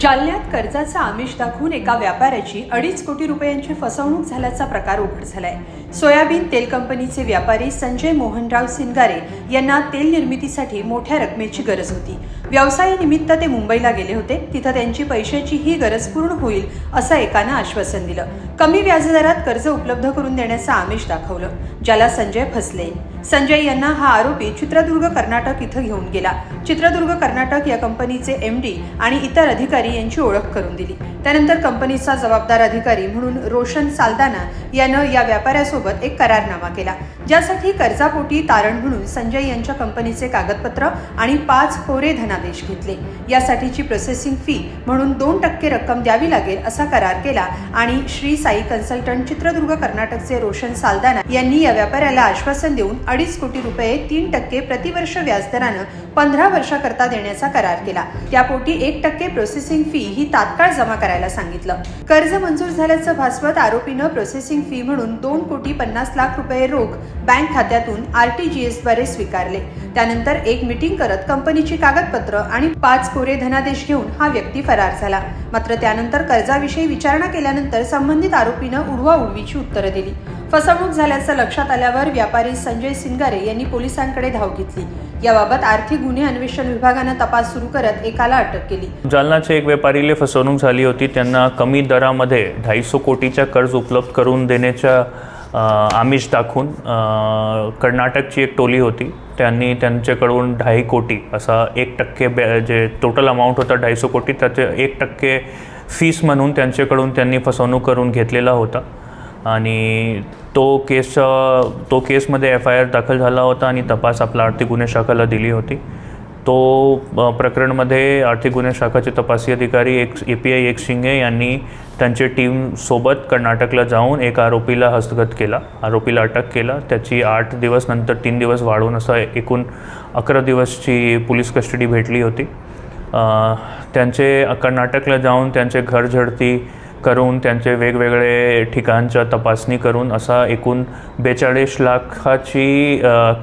जालन्यात कर्जाचा आमिष दाखवून एका व्यापाऱ्याची अडीच कोटी रुपयांची फसवणूक झाल्याचा प्रकार उघड झालाय. सोयाबीन तेल कंपनीचे व्यापारी संजय मोहनराव सिंगारे यांना तेल निर्मितीसाठी मोठ्या रकमेची गरज होती. व्यवसायानिमित्त ते मुंबईला गेले होते. तिथं त्यांची पैशाची ही गरज पूर्ण होईल असं एकानं आश्वासन दिलं. कमी व्याजदरात कर्ज उपलब्ध करून देण्याचं आमिष दाखवलं ज्याला संजय फसले. संजय यांना हा आरोपी चित्रदुर्ग कर्नाटक इथं घेऊन गेला. चित्रदुर्ग कर्नाटक या कंपनीचे एम डी आणि इतर अधिकारी यांची ओळख करून दिली. त्यानंतर कंपनीचा जबाबदार अधिकारी म्हणून रोशन सालदाना यानं या व्यापाऱ्यासोबत एक करारनामा केला. ज्यासाठी कर्जापोटी तारण म्हणून संजय यांच्या कंपनीचे कागदपत्र आणि पाच कोरे धनादेश घेतले. यासाठीची प्रोसेसिंग फी म्हणून दोन टक्के रक्कम द्यावी लागेल असा करार केला आणि श्री साई कन्सल्टंट चित्रदुर्ग कर्नाटकचे रोशन सालदाना यांनी या व्यापाऱ्याला आश्वासन देऊन अडीच कोटी रुपये तीन टक्के प्रतिवर्ष व्याजदरानं पंधरा वर्षाकरता देण्याचा करार केला. त्यापोटी एक टक्के प्रोसेसिंग फी ही तात्काळ जमा करायला सांगितलं. कर्ज मंजूर झाल्याचं भासवत आरोपीनं प्रोसेसिंग फी म्हणून दोन कोटी पन्नास लाख रुपये रोख बँक खात्यातून आरटीजीएसद्वारे स्वीकारले. त्यानंतर एक मिटिंग करत कंपनीची कागदपत्र आणि पाच कोरे धनादेश घेऊन हा व्यक्ती फरार झाला. मात्र त्यानंतर कर्जाविषयी विचारणा केल्यानंतर संबंधित आरोपीनं उडवा उडवीची उत्तरं दिली. फसवणूक झाल्याचं लक्षात आल्यावर व्यापारी संजय सिंगारे यांनी पोलिसांकडे धाव घेतली. याबाबत आर्थिक गुन्हे अन्वेषण विभागानं तपास सुरू करत एकाला अटक केली. जालनाचे एक व्यापारीले फसवणूक झाली होती. त्यांना कमी दरामध्ये ढाईसो कोटीच्या कर्ज उपलब्ध करून देण्याच्या आमिष दाखवून कर्नाटकची एक टोली होती. त्यांनी त्यांच्याकडून ढाई कोटी असा एक टक्के बॅ जे टोटल अमाऊंट होता ढाईसो कोटी त्याचे एक टक्के फीस म्हणून त्यांच्याकडून त्यांनी फसवणूक करून घेतलेला होता. आणि तो केसचा तो केसमध्ये एफ आय आर दाखल झाला होता आणि तपास आपला आर्थिक गुन्हे शाखाला दिली होती. तो प्रकरणमध्ये आर्थिक गुन्हे शाखाचे तपासी अधिकारी एक ए पी आय एक शिंगे यांनी त्यांचे टीमसोबत कर्नाटकला जाऊन एक आरोपीला हस्तगत केला. आरोपीला अटक केला. त्याची आठ दिवस नंतर तीन दिवस वाढवून असं एकूण अकरा दिवसची पोलीस कस्टडी भेटली होती. त्यांचे कर्नाटकला जाऊन त्यांचे घर झडती करून त्यांचे वेगवेगळे ठिकाणच्या तपासणी करून असा एकूण बेचाळीस लाखाची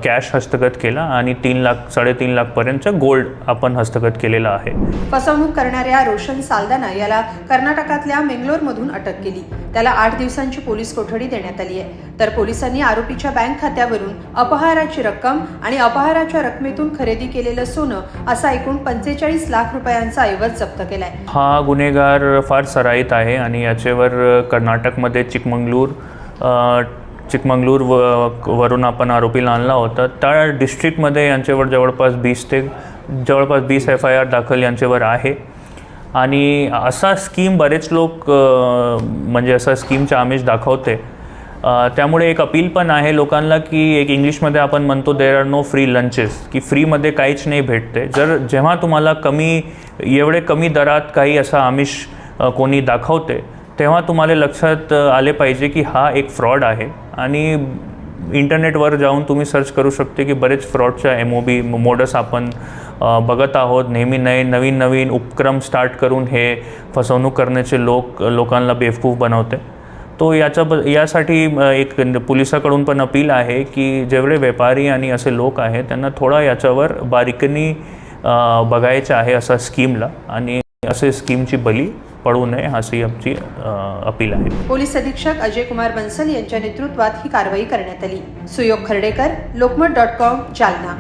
कॅश हस्तगत केला आणि तीन लाख साडेतीन लाखपर्यंतचा गोल्ड आपण हस्तगत केलेला आहे. फसवणूक करणाऱ्या रोशन सालदाना याला कर्नाटकातल्या मेंगलोरमधून अटक केली. त्याला आठ दिवसांची पोलीस कोठडी देण्यात आली आहे. तर पोलिसांनी आरोपीच्या बँक खात्यावरून अपहाराची रक्कम आणि अपहाराच्या रकमेतून खरेदी केलेलं सोनं असा एकूण पंचेचाळीस लाख रुपयांचा ऐवज जप्त केलाय. हा गुन्हेगार फार सराईत आहे आणि याच्यावर कर्नाटकमध्ये चिकमंगलूर चिकमंगलूर व वरून आपण आरोपीला आणला होता. त्या डिस्ट्रिक्टमध्ये यांच्यावर जवळपास बीस ते जवळपास बीस एफ आय आर दाखल यांच्यावर आहे. आणि असा स्कीम बरेच लोक म्हणजे असा स्कीमचा आमिष दाखवते. त्यामुळे एक अपील पण आहे लोकांना की एक इंग्लिशमध्ये आपण म्हणतो there are no free lunches की फ्रीमध्ये काहीच नाही भेटते. जर जेव्हा तुम्हाला कमी एवढे कमी दरात काही असा आमिष कोणी दाखवते तेव्हा तुम्हाला लक्षात आले पाहिजे की हा एक फ्रॉड आहे. आणि इंटरनेटवर जाऊन तुम्ही सर्च करू शकते की बरेच फ्रॉडच्या एम ओ बी मोडस आपण बघत आहोत. नेहमी नये नवीन नवीन उपक्रम स्टार्ट करून हे फसवणूक करण्याचे लोक लोकांना बेवकूफ बनवते. तो याच्या ब यासाठी एक पोलिसाकडून पण अपील आहे की जेवढे व्यापारी आणि असे लोक आहेत त्यांना थोडा याच्यावर बारीकनी बघायचं आहे असा स्कीमला आणि असे स्कीमची बली पडू नये अशी आमची अपील आहे. पोलीस अधीक्षक अजय कुमार बन्सल यांच्या नेतृत्वात ही कारवाई करण्यात आली. Suyog Khardekar Lokmat dot com Jalna.